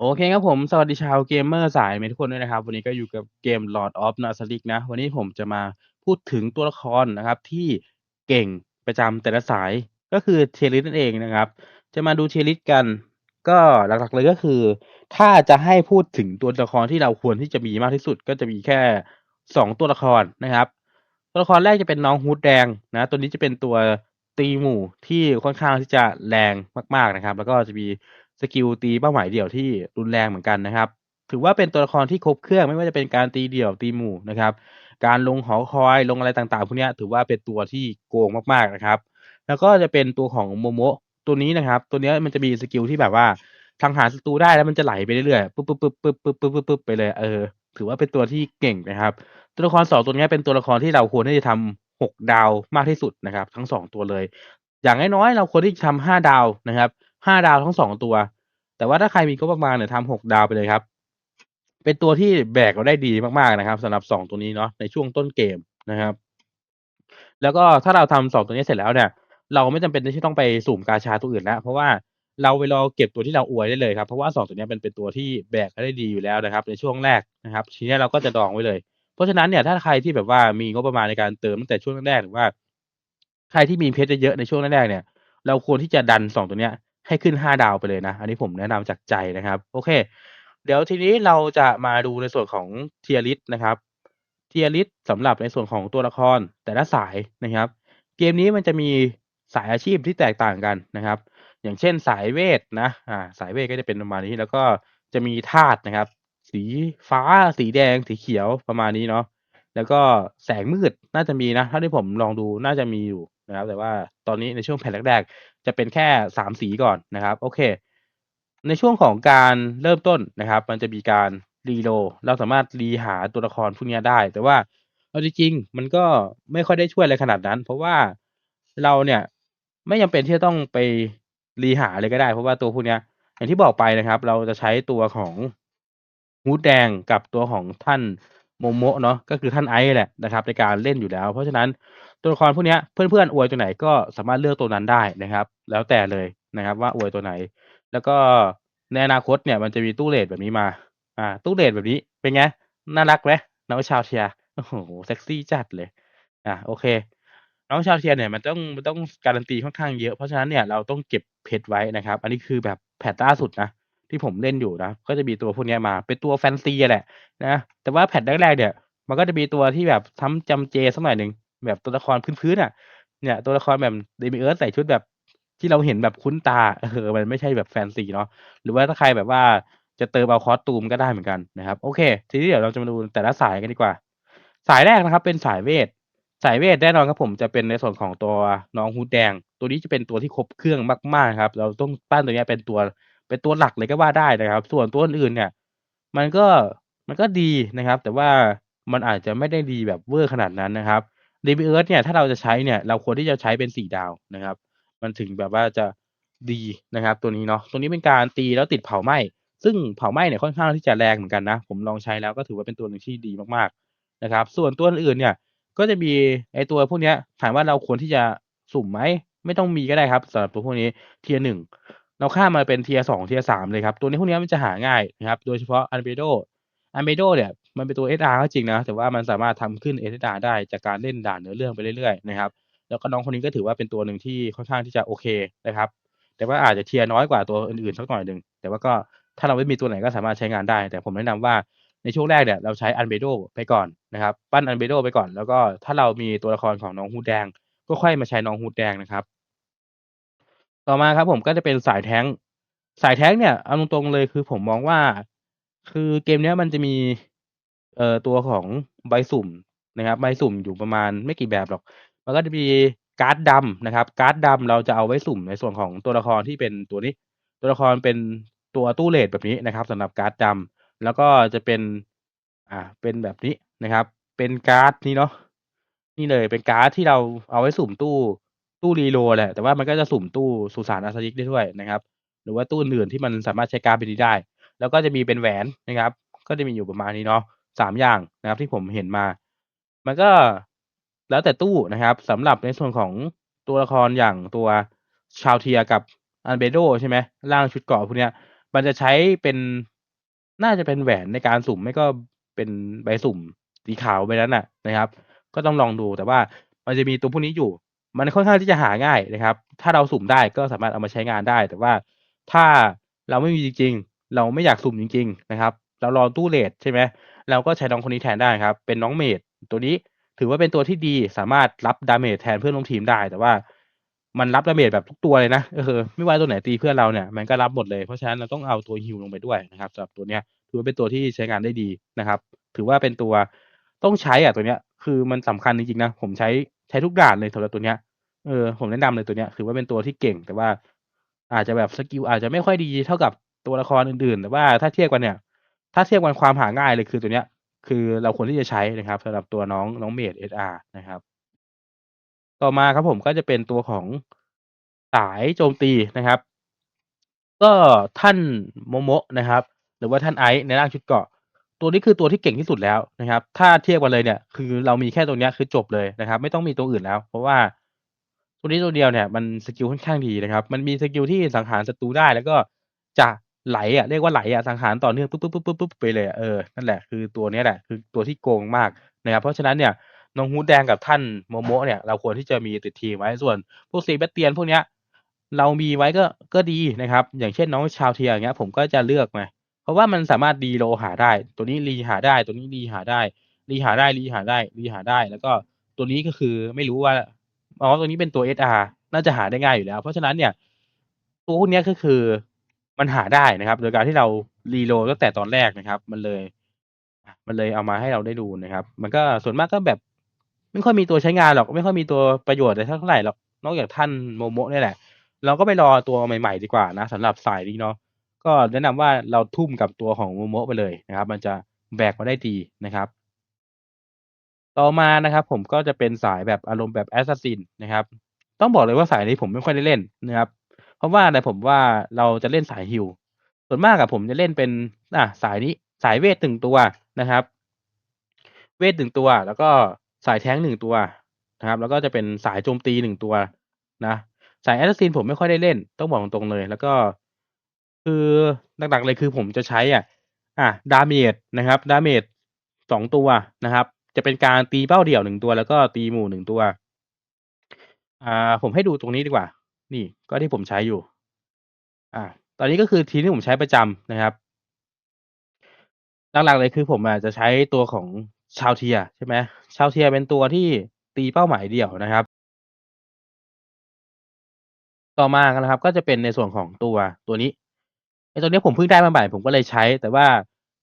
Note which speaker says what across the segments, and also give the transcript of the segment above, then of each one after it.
Speaker 1: โอเคครับผม สวัสดีชาวเกมเมอร์สายเมทุกคนด้วยนะครับ วันนี้ก็อยู่กับเกม Lord of n a s a r i k นะ วันนี้ผมจะมาพูดถึงตัวละครนะครับ ที่เก่งประจำแต่ละสายก็คือเทียริสนั่นเองนะครับ จะมาดูเทียริสกัน ก็หลักๆเลยก็คือ ถ้าจะให้พูดถึงตัวละครที่เราควรที่จะมีมากที่สุด ก็จะมีแค่สองตัวละครนะครับ ตัวละครแรกจะเป็นน้องฮูดแดงนะตัวนี้จะเป็นตัวตีหมู่ที่ค่อนข้างที่จะแรงมาก ๆนะครับ แล้วก็จะมี สกิลตีเป้าหมายเดี่ยวที่รุนแรงเหมือนกันนะครับ ถือว่าเป็นตัวละครที่ครบเครื่องไม่ว่าจะเป็นการตีเดี่ยวตีหมู่นะครับ การลงหอคอยลงอะไรต่างๆพวกนี้ถือว่าเป็นตัวที่โกงมากๆนะครับ แล้วก็จะเป็นตัวของโมโมตัวนี้นะครับ ตัวนี้มันจะมีสกิลที่แบบว่าทางหาศัตรูได้แล้วมันจะไหลไปเรื่อยๆปุ๊บปุ๊บปุ๊บปุ๊บปุ๊บปุ๊บปุ๊บไปเลยเออถือว่าเป็นตัวที่เก่งนะครับ ตัวละครสองตัวนี้เป็นตัวละครที่เราควรที่จะทำหกดาวมากที่สุดนะครับ ทั้งสองตัวเลย อย่างน้อยๆเราควรที่จะทำห้าดาวนะครับ ห้าดาวทั้งสองตัว แต่ว่าถ้าใครมีงบประมาณเนี่ยทำหกดาวไปเลยครับ เป็นตัวที่แบกเราได้ดีมากๆนะครับสำหรับสองตัวนี้เนาะในช่วงต้นเกมนะครับ แล้วก็ถ้าเราทำสองตัวนี้เสร็จแล้วเนี่ย เราไม่จำเป็นที่ต้องไปสุ่มกาชาตัวอื่นแล้วเพราะว่าเราไปรอเก็บตัวที่เราอวยได้เลยครับเพราะว่าสองตัวนี้เป็นเป็นตัวที่แบกได้ดีอยู่แล้วนะครับ ในช่วงแรกนะครับ ทีนี้เราก็จะดองไว้เลย เพราะฉะนั้นเนี่ยถ้าใครที่แบบว่ามีงบประมาณในการเติมตั้งแต่ช่วงแรกหรือว่า ใครที่มีเพชรเยอะในช่วงแรกเนี่ย เราควรที่จะดันสองตัวเนี้ย ให้ขึ้นห้าดาวไปเลยนะ อันนี้ผมแนะนำจากใจนะครับ โอเค เดี๋ยวทีนี้เราจะมาดูในส่วนของเทียริสนะครับเทียริสสำหรับในส่วนของตัวละครแต่ละสายนะครับ เกมนี้มันจะมีสายอาชีพที่แตกต่างกันนะครับ อย่างเช่นสายเวทนะอ่าสายเวทก็จะเป็นประมาณนี้ แล้วก็จะมีธาตุนะครับ สีฟ้า สีแดง สีเขียวประมาณนี้เนาะแล้วก็แสงมืดน่าจะมีนะเท่าที่ผมลองดูน่าจะมีอยู่ นะครับ แต่ว่าตอนนี้ในช่วงแผ่นแรกๆจะเป็นแค่สามสีก่อนนะครับ โอเค ในช่วงของการเริ่มต้นนะครับ มันจะมีการรีโลเราสามารถรีหาตัวละครพวกนี้ได้ แต่ว่าเอาจริงๆมันก็ไม่ค่อยได้ช่วยอะไรขนาดนั้น เพราะว่าเราเนี่ยไม่จำเป็นที่จะต้องไปรีหาเลยก็ได้ เพราะว่าตัวพวกนี้อย่างที่บอกไปนะครับ เราจะใช้ตัวของฮูดแดงกับตัวของท่าน โมโมะเนาะก็คือท่านไอซ์แหละนะครับในการเล่นอยู่แล้ว เพราะฉะนั้นตัวละครพวกนี้เพื่อนๆอวยตัวไหนก็สามารถเลือกตัวนั้นได้นะครับ แล้วแต่เลยนะครับว่าอวยตัวไหน แล้วก็ในอนาคตเนี่ยมันจะมีตู้เลทแบบนี้มา อ่า ตู้เลทแบบนี้เป็นไงน่ารักไหมน้องชาวเทียโอ้โหเซ็กซี่จัดเลย อะโอเค น้องชาวเทียเนี่ยมันต้องมันต้องการันตีค่อนข้างเยอะเพราะฉะนั้นเนี่ยเราต้องเก็บเพชรไว้นะครับ อันนี้คือแบบแพทล่าสุดนะ ที่ผมเล่นอยู่นะก็จะมีตัวพวกนี้มาเป็นตัวแฟนซีแหละนะแต่ว่าแพทแรกๆเนี่ย มันก็จะมีตัวที่แบบซ้ำจำเจสักหน่อยหนึ่งแบบตัวละครพื้นๆอะเนี่ยตัวละครแบบเดมิเอิร์ธใส่ชุดแบบที่เราเห็นแบบคุ้นตาเออมันไม่ใช่แบบแฟนซีเนาะหรือว่าถ้าใครแบบว่าจะเติมเอาคอสตูมก็ได้เหมือนกันนะครับ โอเค ทีนี้เดี๋ยวเราจะมาดูแต่ละสายกันดีกว่า สายแรกนะครับ เป็นสายเวท สายเวทแน่นอนครับผมจะเป็นในส่วนของตัวน้องฮูดแดง ตัวนี้จะเป็นตัวที่ครบเครื่องมากๆครับ เราต้องปั้นตัวนี้เป็นตัว เป็นตัวหลักเลยก็ว่าได้นะครับ ส่วนตัวอื่นเนี่ย มันก็มันก็ดีนะครับ แต่ว่ามันอาจจะไม่ได้ดีแบบเวอร์ขนาดนั้นนะครับเดบิเอิร์ธเนี่ยถ้าเราจะใช้เนี่ยเราควรที่จะใช้เป็นสี่ดาวนะครับ มันถึงแบบว่าจะดีนะครับ ตัวนี้เนาะตัวนี้เป็นการตีแล้วติดเผาไหม้ซึ่งเผาไหม้เนี่ยค่อนข้างที่จะแรงเหมือนกันนะ ผมลองใช้แล้วก็ถือว่าเป็นตัวหนึ่งที่ดีมากๆนะครับ ส่วนตัวอื่นเนี่ยก็จะมีไอตัวพวกนี้ถามว่าเราควรที่จะสุ่มไหมไม่ต้องมีก็ได้ครับสำหรับตัวพวกนี้เทียหนึ่ง เราข้ามมาเป็นเทียสองเทียสามเลยครับ ตัวนี้พวกนี้มันจะหาง่ายนะครับ โดยเฉพาะอันเบโดอันเบโดเนี่ยมันเป็นตัว SR ก็จริงนะ แต่ว่ามันสามารถทำขึ้น SR ได้จากการเล่นด่านเนื้อเรื่องไปเรื่อยๆนะครับแล้วก็น้องคนนี้ก็ถือว่าเป็นตัวหนึ่งที่ค่อนข้างที่จะโอเคนะครับ แต่ว่าอาจจะเทียน้อยกว่าตัวอื่นๆสักหน่อยหนึ่งแต่ว่าก็ถ้าเราไม่มีตัวไหนก็สามารถใช้งานได้ แต่ผมแนะนำว่าในช่วงแรกเนี่ยเราใช้อันเบโดไปก่อนนะครับ ปั้นอันเบโดไปก่อน แล้วก็ถ้าเรามีตัวละครของน้องฮูดแดง ก็ค่อยมาใช้น้องฮูดแดงนะครับ ต่อมาครับผมก็จะเป็นสายแท้ง สายแท้งเนี่ยเอาตรงๆเลยคือผมมองว่า คือเกมเนี้ยมันจะมีเอ่อตัวของใบสุ่มนะครับใบสุ่มอยู่ประมาณไม่กี่แบบหรอก มันก็จะมีการ์ดดำนะครับ การ์ดดำเราจะเอาไว้สุ่มในส่วนของตัวละครที่เป็นตัวนี้ ตัวละครเป็นตัวตู้เลทแบบนี้นะครับสำหรับการ์ดดำแล้วก็จะเป็น อ่าเป็นแบบนี้นะครับ เป็นการ์ดนี้เนาะนี่เลยเป็นการ์ดที่เราเอาไว้สุ่มตู้ ตู้รีโลแหละ แต่ว่ามันก็จะสุ่มตู้สุสานอาซาิกได้ด้วยนะครับ หรือว่าตู้อื่นๆที่มันสามารถใช้การ์ดไปนี้ได้ แล้วก็จะมีเป็นแหวนนะครับ ก็จะมีอยู่ประมาณนี้เนาะสามอย่างนะครับที่ผมเห็นมา มันก็แล้วแต่ตู้นะครับสำหรับในส่วนของตัวละครอย่างตัวชาวเทียกับอันเบโดใช่ไหมร่างชุดเกราะพวกเนี้ย มันจะใช้เป็นน่าจะเป็นแหวนในการสุ่มไม่ก็เป็นใบสุ่มสีขาวใบนั้นน่ะนะครับ ก็ต้องลองดูแต่ว่ามันจะมีตัวพวกนี้อยู่ มันค่อนข้างที่จะหาง่ายนะครับ ถ้าเราสุ่มได้ก็สามารถเอามาใช้งานได้ แต่ว่าถ้าเราไม่มีจริงๆ เราไม่อยากสุ่มจริง ๆ นะครับ เรารอตู้เรทใช่ไหมเราก็ใช้น้องคนนี้แทนได้ครับ เป็นน้องเมดตัวนี้ถือว่าเป็นตัวที่ดีสามารถรับดาเมจแทนเพื่อนร่วมทีมได้ แต่ว่ามันรับดาเมจแบบทุกตัวเลยนะก็คือไม่ว่าตัวไหนตีเพื่อนเราเนี่ยมันก็รับหมดเลยเพราะฉะนั้นเราต้องเอาตัวฮิวลงไปด้วยนะครับสำหรับตัวเนี้ยถือว่าเป็นตัวที่ใช้งานได้ดีนะครับ ถือว่าเป็นตัวต้องใช้อะตัวเนี้ยคือมันสำคัญจริงๆนะผมใช้ ใช้ทุกด่านเลยสำหรับตัวเนี้ย เออ ผมแนะนำเลยตัวเนี้ย ถือว่าเป็นตัวที่เก่ง แต่ว่าอาจจะแบบสกิลอาจจะไม่ค่อยดีเท่ากับตัวละครอื่น ๆ แต่ว่าถ้าเทียบกันเนี่ย ถ้าเทียบกันความหาง่ายเลยคือตัวเนี้ย คือเราควรที่จะใช้นะครับสำหรับตัวน้องน้องเมดเอสอาร์นะครับ ต่อมาครับผมก็จะเป็นตัวของสายโจมตีนะครับ ก็ท่านโมโมะนะครับ หรือว่าท่านไอซ์ในร่างชุดเกราะ ตัวนี้คือตัวที่เก่งที่สุดแล้วนะครับ ถ้าเทียบกันเลยเนี่ย คือเรามีแค่ตัวนี้คือจบเลยนะครับ ไม่ต้องมีตัวอื่นแล้ว เพราะว่าตัวนี้ตัวเดียวเนี่ยมันสกิลค่อนข้างดีนะครับ มันมีสกิลที่สังหารศัตรูได้แล้วก็จะไหลอะเรียกว่าไหลอะสังหารต่อเนื่องปุ๊บปุ๊บปุ๊บปุ๊บปุ๊บไปเลยเออนั่นแหละคือตัวนี้แหละคือตัวที่โกงมากนะครับเพราะฉะนั้นเนี่ยน้องฮูดแดงกับท่านโมโมะเนี่ยเราควรที่จะมีติดทีมไว้ส่วนพวกซีแบตเตียนพวกเนี้ยเรามีไว้ก็ก็ดีนะครับ อย่างเช่นน้องชาวเทียอย่างเงี้ย ผมก็จะเลือกมา ราะว่ามันสามารถรีโลหาได้ ตัวนี้รีหาได้ ตัวนี้รีหาได้ รีหาได้ รีหาได้ รีหาได้ แล้วก็ตัวนี้ก็คือไม่รู้ว่าอ๋อตัวนี้เป็นตัว SR น่าจะหาได้ง่ายอยู่แล้ว เพราะฉะนั้นเนี่ย ตัวพวกนี้ก็คือมันหาได้นะครับ โดยการที่เรารีโลตั้งแต่ตอนแรกนะครับ มันเลย มันเลยเอามาให้เราได้ดูนะครับ มันก็ส่วนมากก็แบบ ไม่ค่อยมีตัวใช้งานหรอก ไม่ค่อยมีตัวประโยชน์อะไรเท่าไหร่หรอก นอกจากท่านโมโมนี่แหละ เราก็ไปรอตัวใหม่ๆดีกว่านะสำหรับสายนี้เนาะ ก็แนะนำว่าเราทุ่มกับตัวของโมโมะไปเลยนะครับ มันจะแบกมาได้ดีนะครับ ต่อมานะครับ ผมก็จะเป็นสายแบบอารมณ์แบบแอสซัสซินนะครับ ต้องบอกเลยว่าสายนี้ผมไม่ค่อยได้เล่นนะครับ เพราะว่าอะไรผมว่าเราจะเล่นสายฮิลส่วนมากอะผมจะเล่นเป็นอะสายนี้สายเวทหนึ่งตัวนะครับ เวทหนึ่งตัว แล้วก็สายแท้งหนึ่งตัวนะครับ แล้วก็จะเป็นสายโจมตีหนึ่งตัวนะสายแอสซัสซินผมไม่ค่อยได้เล่น ต้องบอกตรงๆเลย แล้วก็ คือหลัก ๆ เลย คือผมจะใช้อะอะดาเมจนะครับ ดาเมจสองตัวนะครับ จะเป็นการตีเป้าเดี่ยวหนึ่งตัว แล้วก็ตีหมู่หนึ่งตัว อ่า ผมให้ดูตรงนี้ดีกว่า นี่ ก็ที่ผมใช้อยู่อ่าตอนนี้ก็คือทีมที่ผมใช้ประจำนะครับ หลัก ๆ เลย คือผมอะจะใช้ตัวของชาวเทียใช่ไหมชาวเทียเป็นตัวที่ตีเป้าหมายเดี่ยวนะครับ ต่อมานะครับ ก็จะเป็นในส่วนของตัว ตัวนี้ ไอ้ตัวนี้ผมเพิ่งได้มาใหม่ผมก็เลยใช้ แต่ว่า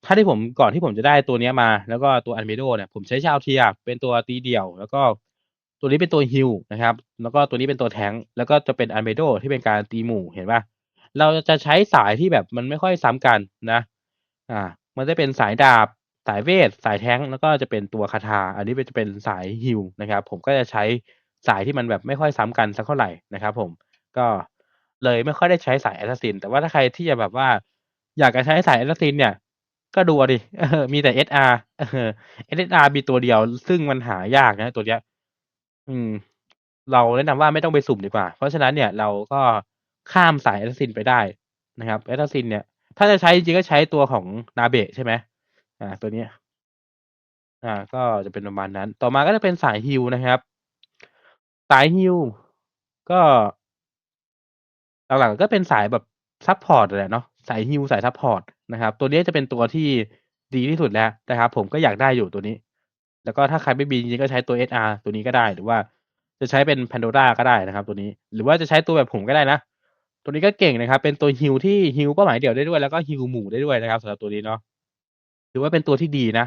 Speaker 1: ถ้าที่ผมก่อนที่ผมจะได้ตัวเนี้ยมา แล้วก็ตัวอันเมโดเนี่ย ผมใช้ชาวเทียเป็นตัวตีเดี่ยว แล้วก็ตัวนี้เป็นตัวฮิลนะครับ แล้วก็ตัวนี้เป็นตัวแทงค์แล้วก็จะเป็นอันเมโดที่เป็นการตีหมู่เห็นป่ะเราจะใช้สายที่แบบมันไม่ค่อยซ้ำกันนะ อ่า มันจะเป็นสายดาบ สายเวท สายแท้งค์แล้วก็จะเป็นตัวคาถา อันนี้จะเป็นสายฮิลนะครับ ผมก็จะใช้สายที่มันแบบไม่ค่อยซ้ำกันสักเท่าไหร่นะครับ ผม ก็ เลยไม่ค่อยได้ใช้สายแอสซัสซิน แต่ว่าถ้าใครที่จะแบบว่า อยากจะใช้สายแอสซัสซิน เนี่ย ก็ดูเอาดิมีแต่ SR เออ SR มีตัวเดียว ซึ่งมันหายากนะตัวเนี้ย อืม เราแนะนำว่าไม่ต้องไปสุ่มดีกว่า เพราะฉะนั้นเนี่ยเราก็ข้ามสายแอสซัสซินไปได้นะครับแอสซัสซิน เนี่ย ถ้าจะใช้จริงก็ใช้ตัวของนาเบะใช่ไหมอ่า ตัวนี้อ่า ก็จะเป็นประมาณนั้น ต่อมาก็จะเป็นสายฮิลนะครับ สายฮิลก็ หลักๆก็เป็นสายแบบซัปพอร์ตแหละเนาะสายฮิลสายซัปพอร์ตนะครับ ตัวนี้จะเป็นตัวที่ดีที่สุดแล้วนะครับ ผมก็อยากได้อยู่ตัวนี้ แล้วก็ถ้าใครไม่มีจริงก็ใช้ตัว SR ตัวนี้ก็ได้หรือว่าจะใช้เป็น Pandora ก็ได้นะครับ ตัวนี้หรือว่าจะใช้ตัวแบบผมก็ได้นะ ตัวนี้ก็เก่งนะครับ เป็นตัวฮิลที่ฮิลเป้าหมายเดี่ยวได้ด้วยแล้วก็ฮิลหมู่ได้ด้วยนะครับสำหรับตัวนี้เนาะถือว่าเป็นตัวที่ดีนะ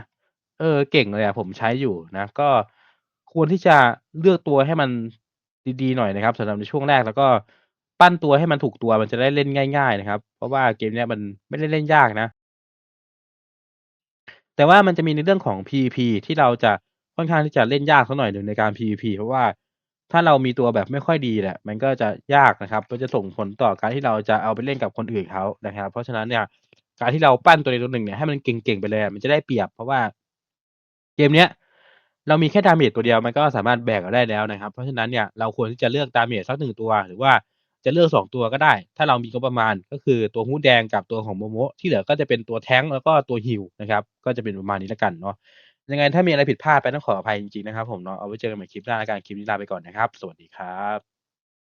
Speaker 1: เออ เก่งเลยอะผมใช้อยู่นะ ก็ควรที่จะเลือกตัวให้มันดีๆหน่อยนะครับสำหรับในช่วงแรกแล้วก็ ปั้นตัวให้มันถูกตัวมันจะได้เล่นง่ายๆนะครับ เพราะว่าเกมเนี้ยมันไม่ได้เล่นยากนะ แต่ว่ามันจะมีในเรื่องของ PVP ที่เราจะค่อนข้างที่จะเล่นยากสักหน่อยหนึ่งในการ PVP เพราะว่าถ้าเรามีตัวแบบไม่ค่อยดีเนี่ยมันก็จะยากนะครับมันจะส่งผลต่อการที่เราจะเอาไปเล่นกับคนอื่นเขานะครับ เพราะฉะนั้นเนี่ย การที่เราปั้นตัวใดตัวหนึ่งเนี่ยให้มันเก่งๆไปเลยมันจะได้เปรียบ เพราะว่าเกมเนี้ยเรามีแค่ดาเมจตัวเดียวมันก็สามารถแบกเอาได้แล้วนะครับ เพราะฉะนั้นเนี่ยเราควรที่จะเลือกดาเมจสักหนึ่งตัว หรือว่า จะเลือก 2 ตัวก็ได้ ถ้าเรามีงบประมาณก็คือตัวฮู้แดงกับตัวของโมโมะที่เหลือก็จะเป็นตัวแท้งแล้วก็ตัวฮิวนะครับก็จะเป็นประมาณนี้แล้วกันเนาะยังไงถ้ามีอะไรผิดพลาดไปต้องขออภัยจริงๆนะครับผมเนาะเอาไว้เจอกันใหม่คลิปหน้าแล้วกันคลิปนี้ลาไปก่อนนะครับ สวัสดีครับ